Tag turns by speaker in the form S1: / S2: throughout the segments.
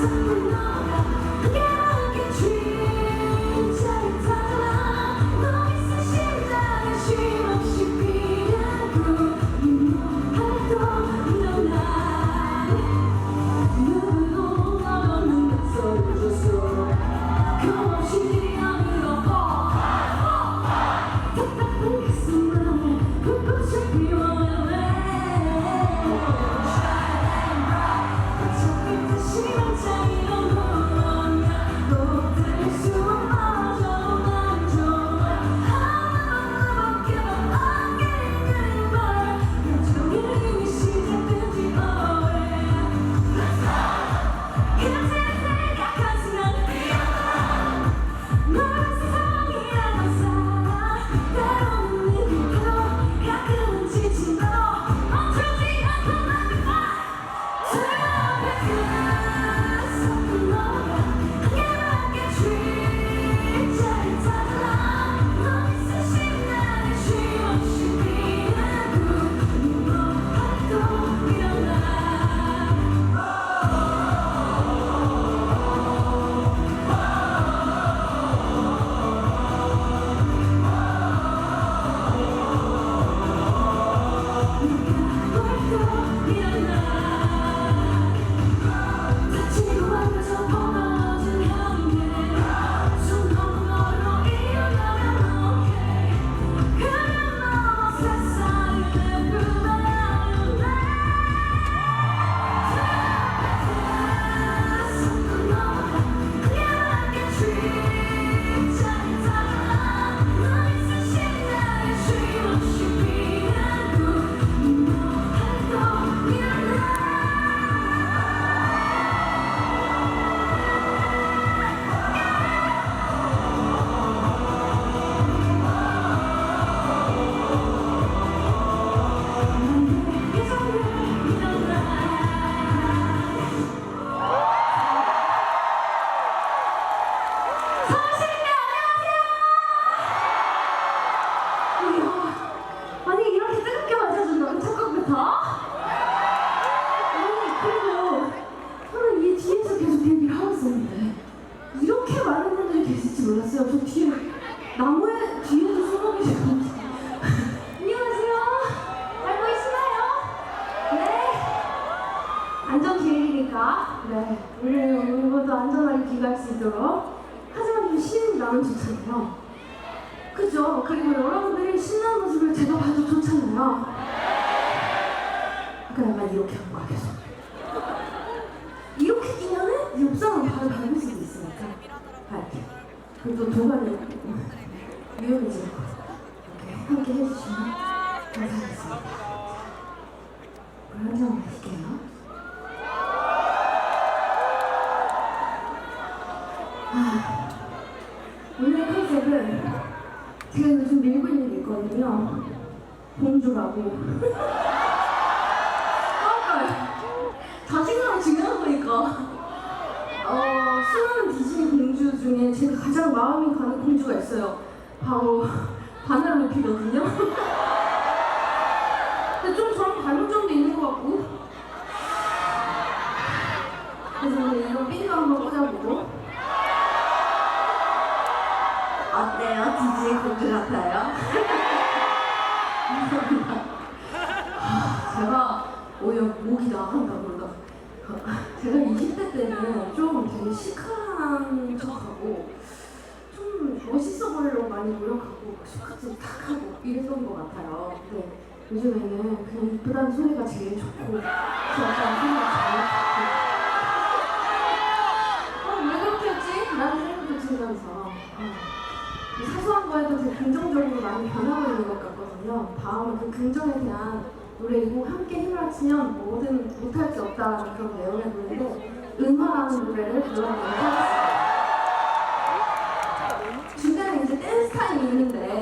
S1: Senhor. 오늘부터 안전하게 귀가할 수 있도록 하지만 좀 신이 나면 좋잖아요. 그죠? 그리고 여러분들이 신나는 모습을 제가 봐도 좋잖아요. 그러니까 약간 이렇게 하는 거야 계속. 이렇게 뛰면은 옆 사람 바로 밟을 수도 있으니까 이렇게. 그리고 또 도관이 위험해지는 거. 이렇게 함께 해주시면 감사하겠습니다. 물 한잔 마실게요. 아, 오늘 컨셉은 제가 요즘 밀고 있거든요. 공주라고. 자신감 중요한 거니까. 어, 수많은 디즈니 공주 중에 제가 가장 마음이 가는 공주가 있어요. 바로 바나나 루피거든요. 근데 좀 저랑 닮은 점도 있는 것 같고. 그래서 오늘 이거 핀도 한번 꽂아보고. 어때요? 디즈니 공주 같아요? 제가 오히려 목이 나간다 그러다 제가 20대 때는 좀 되게 시크한 척하고 좀 멋있어 보이려고 많이 노력하고 슈카트 탁 하고 이랬던 것 같아요 근데 요즘에는 그냥 이쁘다는 소리가 제일 좋고 그 약간 소리가 제일 좋고 어, 왜 그렇게 했지? 라는 생각도 들면서 어. 이 사소한 거에도 되게 긍정적으로 많이 변하고 있는 것 같 거든요. 다음은 그 긍정에 대한 노래이고 함께 힘을 합치면 뭐든 못할 게 없다라는 그런 내용의 노래인데 은화라는 노래를 불러보도록 하겠습니다. 중간에 이제 댄스 타임이 있는데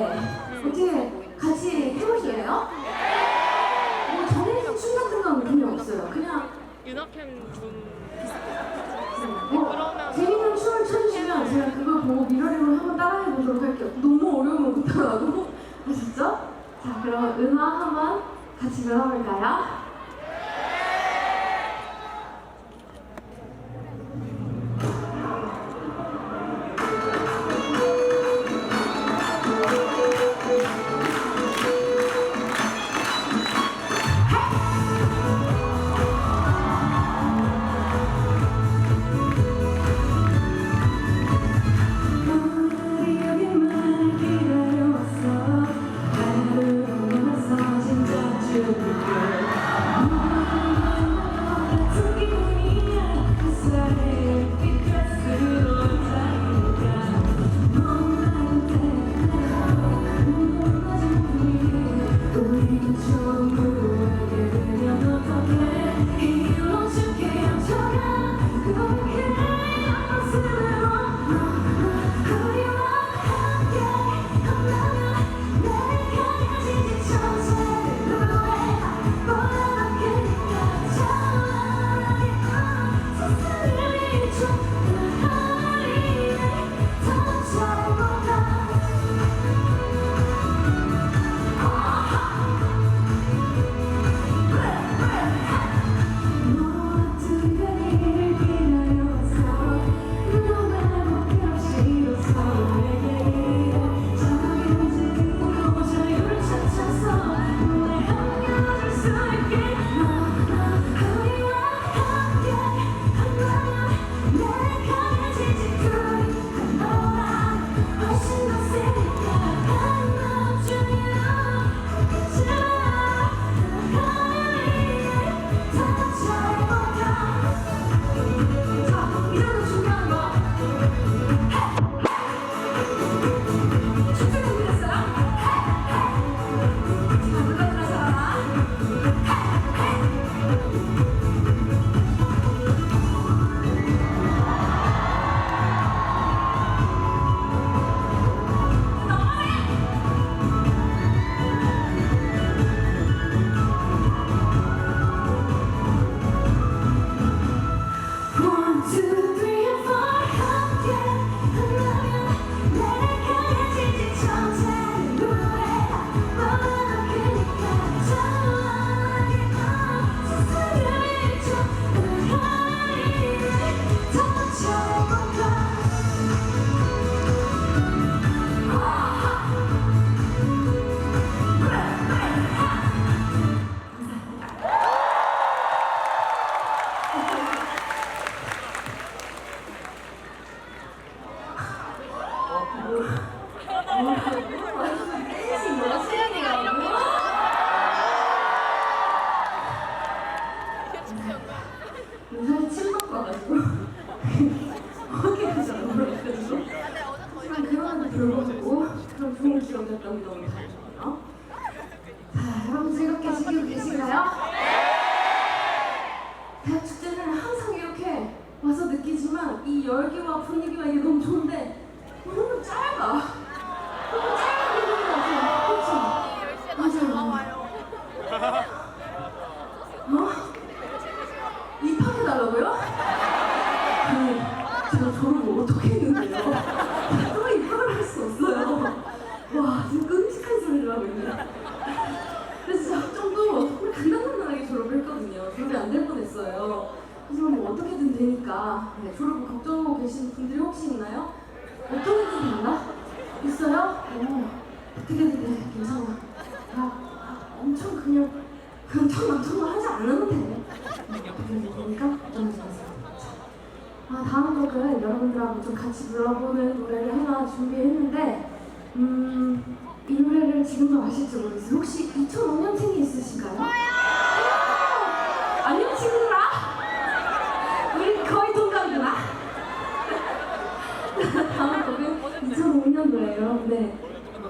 S1: 여기 와 분위기가 이게 너무 좋은데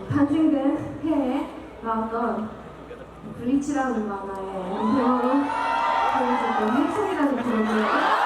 S1: 반승근 해에 나왔던 블리치라는 만화의 대화로 보여줬던 핵성이라는 부분을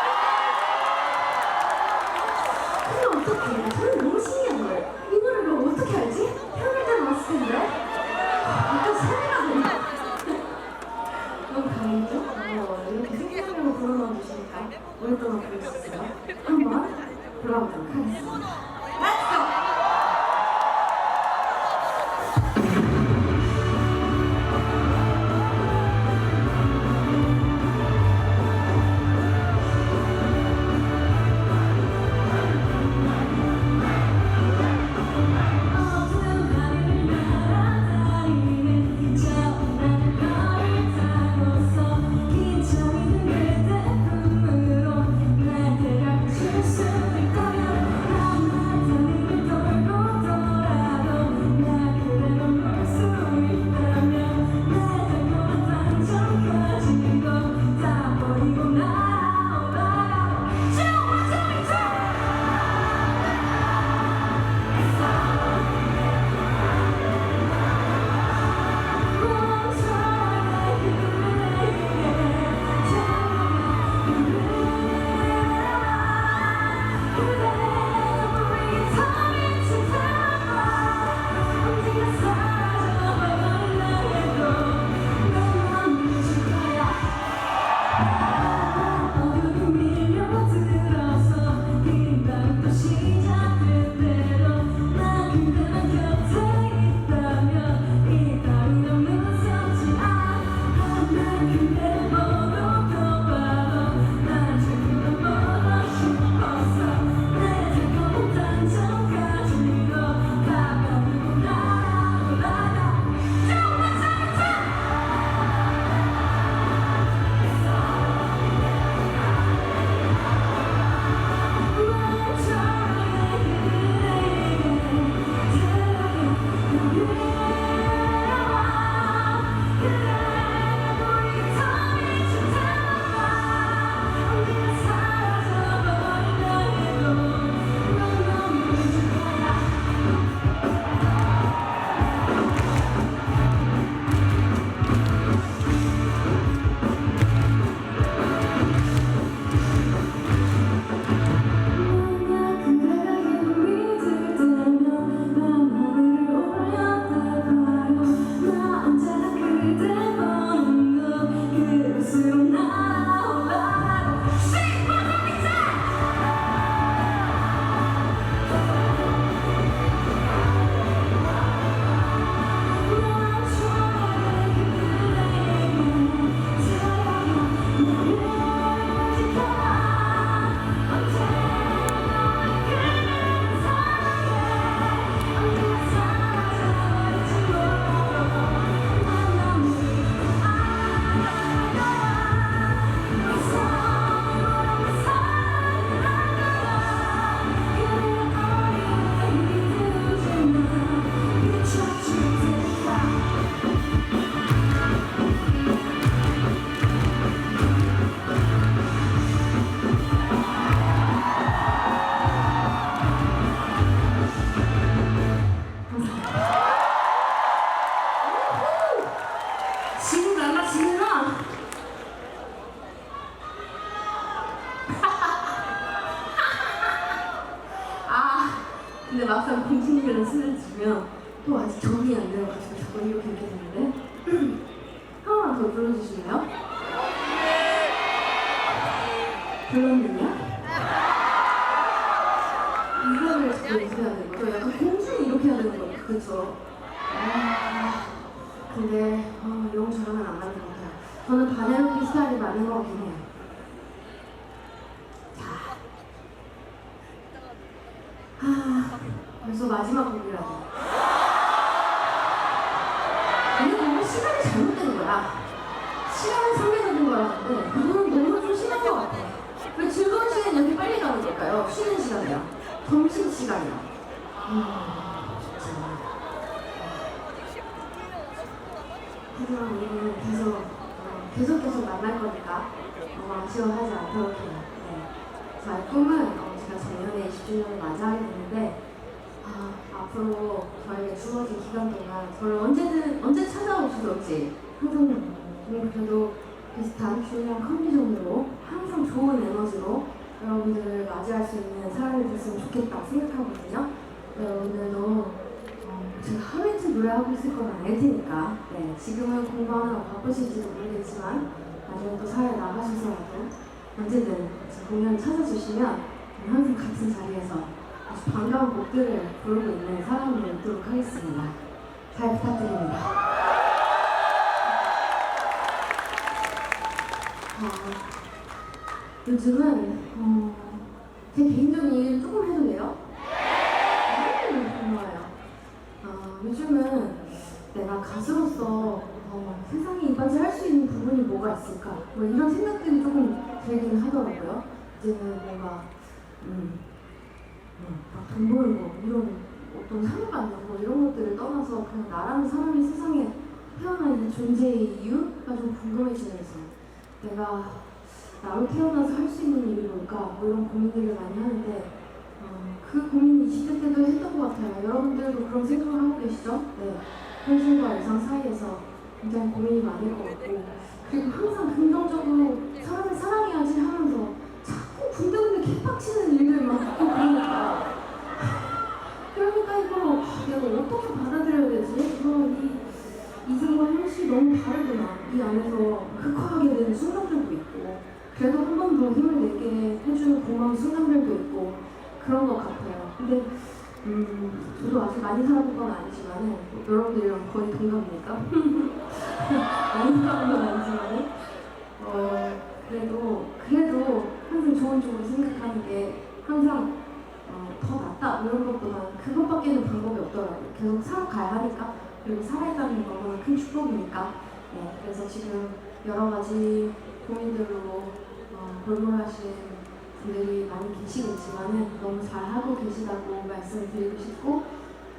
S1: 벌써 마지막 곡이라고. 이게 너무 시간이 잘못된 거야. 시간이 상대적인 거라는데 그거는 너무 좀 심한 것 같아. 왜 즐거운 시간이 이렇게 빨리 가는 걸까요? 쉬는 시간이야. 점심 시간이야. 음, 진짜. 하지만 우리는 계속 어, 계속 계속 만날 거니까 너무 아쉬워하지 않도록 해요. 네. 자, 꿈은 어, 제가 작년에 20주년을 맞이하게 됐는데 아, 앞으로 저에게 주어진 기간 동안 저를 언제든 언제 찾아오시든지 항상 음, 그래도 비슷한 균형 컨디션으로 항상 좋은 에너지로 여러분들을 맞이할 수 있는 사람이 됐으면 좋겠다 생각하거든요. 네, 여러분들도 어, 제가 하루 이틀 노래하고 있을 건 아닐 테니까 네, 지금은 공부하느라 바쁘실지도 모르겠지만 나중에 또 사회에 나가셔서라도 언제든 제 공연 찾아주시면 항상 같은 자리에서 아주 반가운 곡들을 부르고 있는 사람이 되도록 하겠습니다. 잘 부탁드립니다. 어, 요즘은 어, 제 개인적인 얘기를 조금 해도 돼요? 네, 고마워요. 어, 요즘은 내가 가수로서 어, 세상에 이바지 할 수 있는 부분이 뭐가 있을까? 뭐 이런 생각들이 조금 들긴 하더라고요. 이제는 뭔가 음, 음, 막돈 벌고 이런 어떤 받는 거 이런 것들을 떠나서 그냥 나라는 사람이 세상에 태어나 있는 존재의 이유가 좀 궁금해지면서 내가 나로 태어나서 할 수 있는 일이 뭘까 뭐 이런 고민들을 많이 하는데 어, 그 고민 20대 때도 했던 것 같아요. 여러분들도 그런 생각을 하고 계시죠? 네. 현실과 이상 사이에서 굉장히 고민이 많을 것 같고 그리고 항상 긍정적으로 사람을 사랑해야지 하면서 자꾸 군데군데 개빡치는 일들만 하고 그러니까 내가 어떻게 받아들여야 되지? 이 이승과 현실이 너무 다르구나. 이 안에서 극화하게 되는 순간들도 있고 그래도 한 번 더 힘을 내게 해주는 고마운 순간들도 있고 그런 것 같아요. 근데 음, 저도 아직 많이 살아본 건 아니지만 여러분들이랑 거의 동갑이니까? 많이 살아본 건 아니지만 어, 그래도 그래도 항상 좋은 쪽으로 생각하는 게 항상 어, 더 낫다 뭐 이런 것보다는 그것밖에는 방법이 없더라고요 계속 살아가야 하니까 그리고 살아있다는 건 너무나 큰 축복이니까 네, 그래서 지금 여러 가지 고민들로 어, 골몰하신 분들이 많이 계시겠지만은 너무 잘하고 계시다고 말씀을 드리고 싶고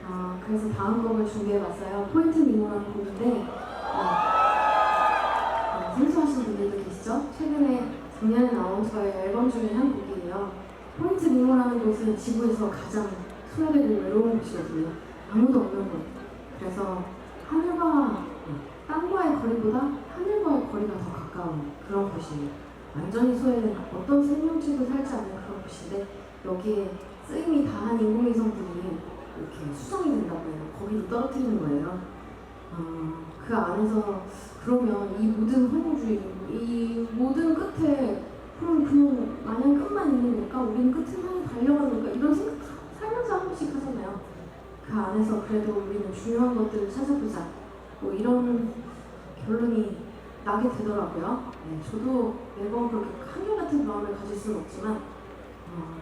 S1: 어, 그래서 다음 곡을 준비해봤어요. 포인트 미모라는 곡인데 어, 어, 생소하신 분들도 계시죠? 최근에 작년에 나온 저의 앨범 중에 한 곡이에요. 포인트 미모라는 곳은 지구에서 가장 소외되고 외로운 곳이거든요. 아무도 없는 곳. 그래서 하늘과 땅과의 거리보다 하늘과의 거리가 더 가까운 그런 곳이에요. 완전히 소외된 어떤 생명체도 살지 않는 그런 곳인데 여기에 쓰임이 다한 인공위성들이 이렇게 수정이 된다고 해요. 거기로 떨어뜨리는 거예요. 어, 그 안에서 그러면 이 모든 환경주의, 이 모든 끝에 그럼 그냥 마냥 끝만 있는 걸까? 우리는 끝을 향해 달려가는 걸까? 이런 생각 살면서 한 번씩 하잖아요. 그 안에서 그래도 우리는 중요한 것들을 찾아보자. 뭐 이런 결론이 나게 되더라고요. 네, 저도 매번 그렇게 한결 같은 마음을 가질 수는 없지만 어,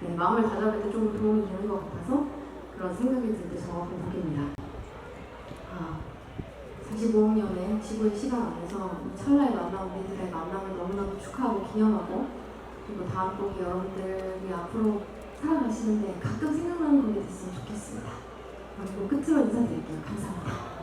S1: 네, 마음을 다잡을 때 좀 도움이 되는 것 같아서 그런 생각이 들때 적어본 곡입니다. 아, 45억년의 지구의 시간 안에서 이 찰나에 만난 우리들의 만남을 너무나도 축하하고 기념하고 그리고 다음 곡이 여러분들이 앞으로 살아가시는데 가끔 생각나는 곡이 됐으면 좋겠습니다. 그리고 끝으로 인사드릴게요. 감사합니다.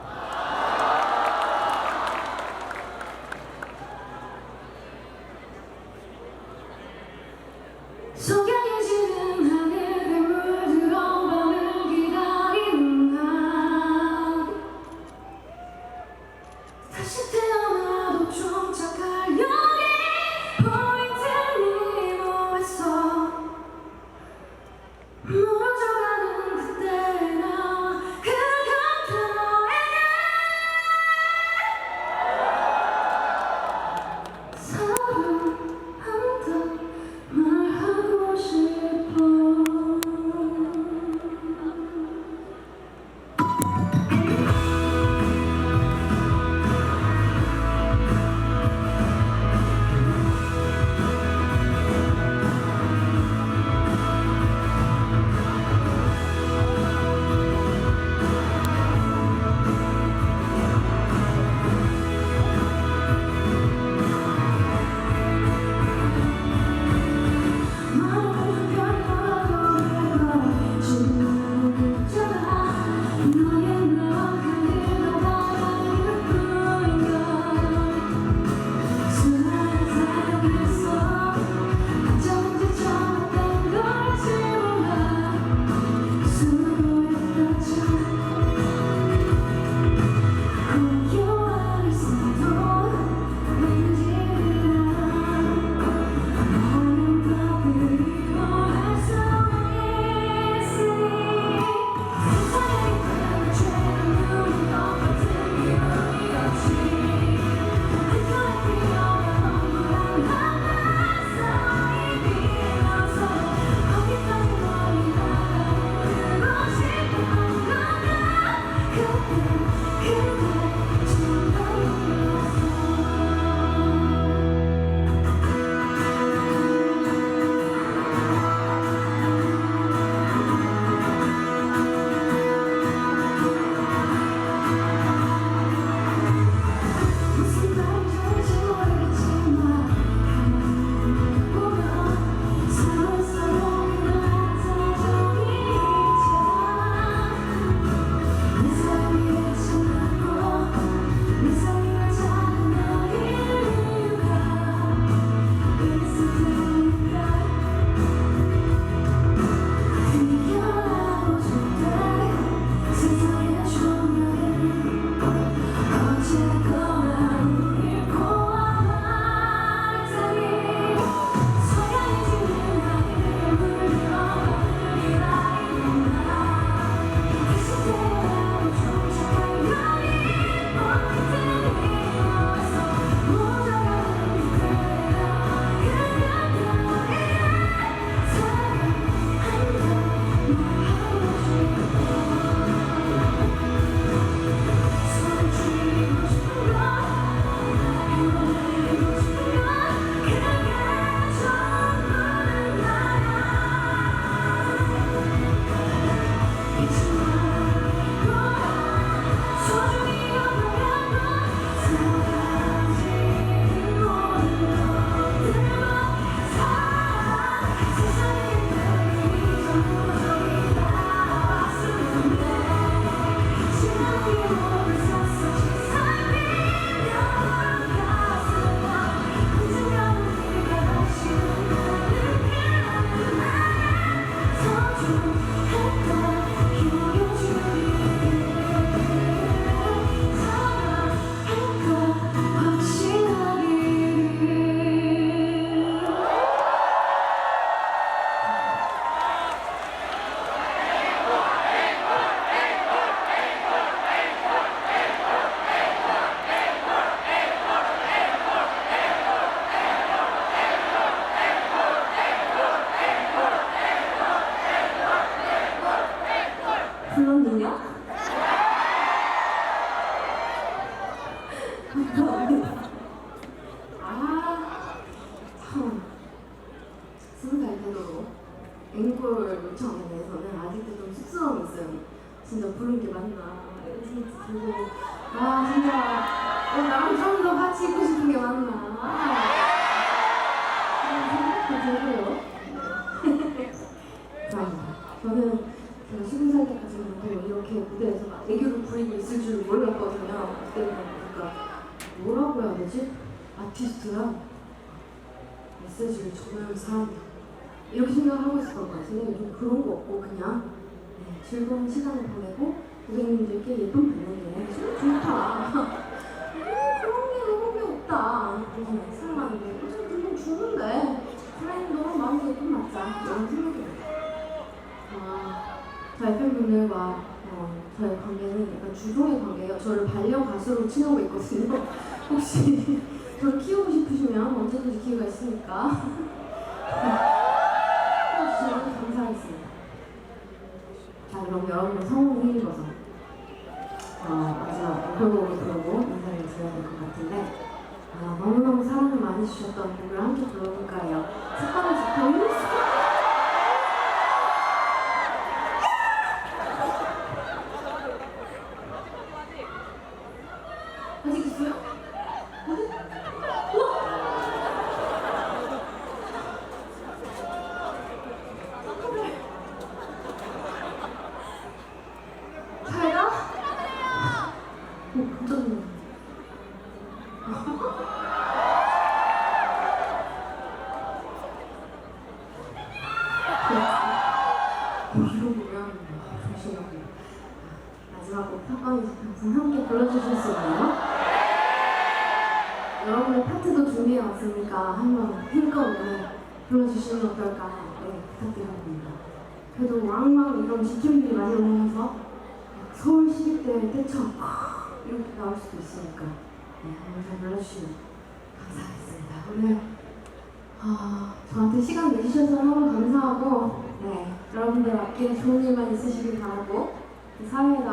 S1: 이렇게 생각하고 있었던 것 같은데 좀 그런 거 없고 그냥 네, 즐거운 시간을 보내고 고객님들께 예쁨 받는 게참 좋다. 아, 그런 게 너무 귀엽다 그래서 생각하는데 어차피 그건 주는데 그래 너무 마음이 예쁨 맞자 이런 생각이 들어요. 아, 저희 팬분들과 어, 저의 관계는 약간 주종의 관계예요. 저를 반려 가수로 칭하고 있거든요. 혹시 저를 키우고 싶으시면 언제든지 기회가 있으니까. 추천을 감사했습니다. 자, 그럼 여러분 성공이 1인 거죠. 어, 맞아. 그러고 그러고 인사를 드려야 될 것 같은데. 아, 너무너무 사랑을 많이 주셨던 곡을 함께 들어볼까요?
S2: 색깔을 좋다고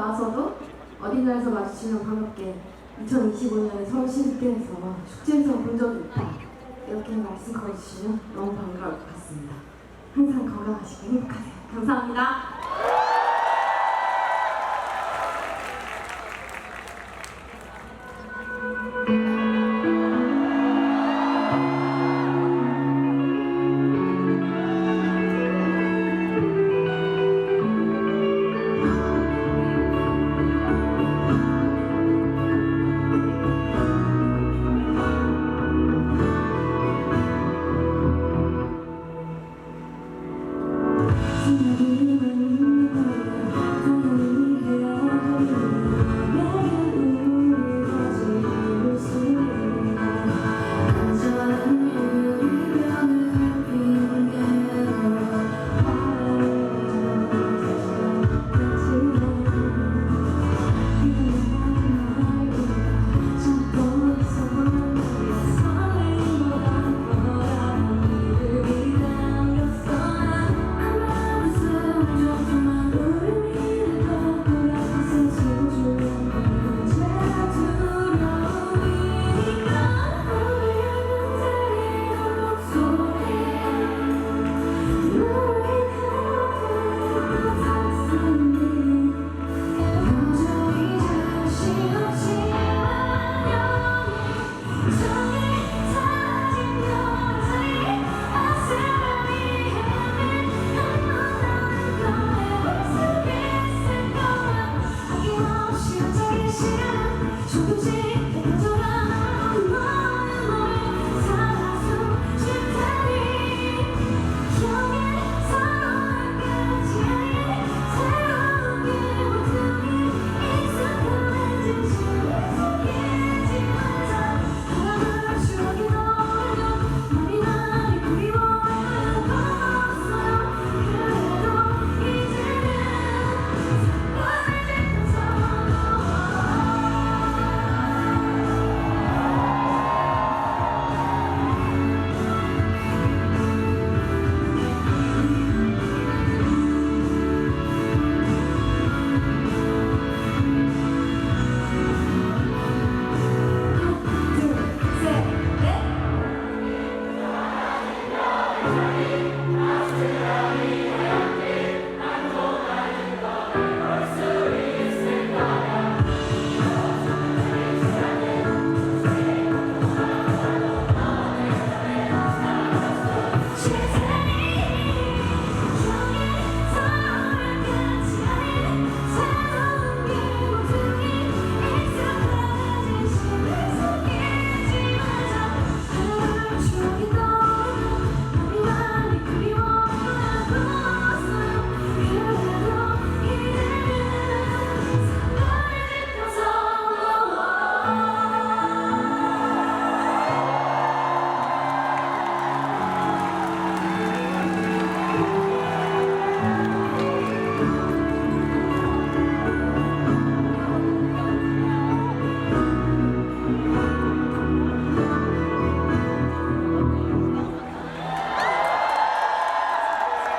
S2: 나와서도 어디나에서 마주치면 반갑게 2025년에 서울시립대에서 축제에서 본 적이 있다 이렇게 말씀 걸어주시면 너무 반가울 것 같습니다. 항상 건강하시고 행복하세요. 감사합니다.